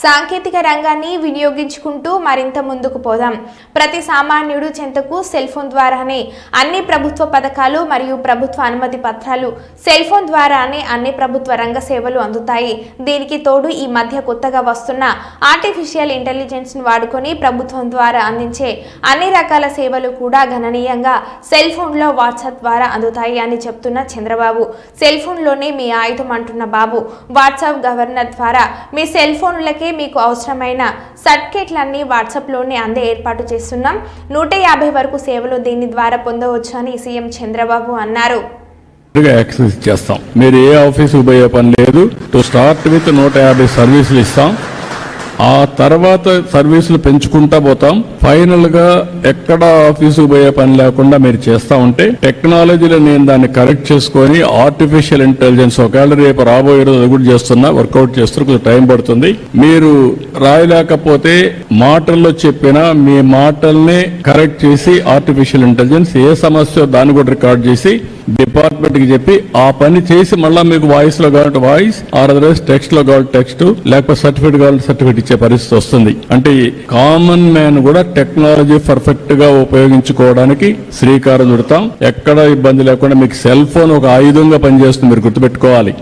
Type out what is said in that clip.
సాంకేతిక రంగాన్ని వినియోగించుకుంటూ మరింత ముందుకు పోదాం. ప్రతి సామాన్యుడు చెంతకు సెల్ ఫోన్ ద్వారానే అన్ని ప్రభుత్వ పథకాలు మరియు ప్రభుత్వ అనుమతి పత్రాలు సెల్ ఫోన్ ద్వారానే అన్ని ప్రభుత్వ రంగ సేవలు అందుతాయి. దీనికి తోడు ఈ మధ్య కొత్తగా వస్తున్న ఆర్టిఫిషియల్ ఇంటెలిజెన్స్ను వాడుకొని ప్రభుత్వం ద్వారా అందించే అన్ని రకాల సేవలు కూడా గణనీయంగా సెల్ ఫోన్లో వాట్సాప్ ద్వారా అందుతాయి అని చెప్తున్న చంద్రబాబు. సెల్ ఫోన్లోనే మీ ఆయుధం అంటున్న బాబు. వాట్సాప్ గవర్నర్ ద్వారా మీ సెల్ ఫోన్లకి మీకు అవసరమైన సర్టిఫికేట్లన్నీ వాట్సాప్లోనే అందే ఏర్పాటు చేస్తున్నాం. నూట యాభై వరకు సేవలు దీని ద్వారా పొందవచ్చు అని సీఎం చంద్రబాబు అన్నారు. యాక్సెస్ చేస్తాం. మీరు ఏ ఆఫీసు పోయే పని లేదు. టు స్టార్ట్ విత్ నూట యాభై సర్వీసులు ఇస్తాం. ఆ తర్వాత సర్వీసులు పెంచుకుంటా పోతాం. ఫైనల్గా ఎక్కడ ఆఫీసుకు పోయే పని లేకుండా మీరు చేస్తా ఉంటే టెక్నాలజీలో నేను దాన్ని కరెక్ట్ చేసుకొని ఆర్టిఫిషియల్ ఇంటెలిజెన్స్ ఒకవేళ రేపు రాబోయే రోజు కూడా చేస్తున్నా వర్కౌట్ చేస్తున్నా కొంచెం టైం పడుతుంది. మీరు రాయలేకపోతే మాటల్లో చెప్పిన మీ మాటల్ని కరెక్ట్ చేసి ఆర్టిఫిషియల్ ఇంటెలిజెన్స్ ఏ సమస్య దాన్ని కూడా రికార్డ్ చేసి డిపార్ట్మెంట్కి చెప్పి ఆ పని చేసి మళ్ళా మీకు వాయిస్లో కావాలంటే వాయిస్ ఆర్ అదర్వైజ్ టెక్స్ట్లో కావాలంటే టెక్స్ట్ లేకపోతే సర్టిఫికేట్ కావాలంటే సర్టిఫికేట్ ఇచ్చే పరిస్థితి వస్తుంది. అంటే కామన్ మ్యాన్ కూడా టెక్నాలజీ పర్ఫెక్ట్గా ఉపయోగించుకోవడానికి శ్రీకారం చుడతాం. ఎక్కడ ఇబ్బంది లేకుండా మీకు సెల్ ఫోన్ ఒక ఆయుధంగా పనిచేస్తుంది మీరు గుర్తుపెట్టుకోవాలి.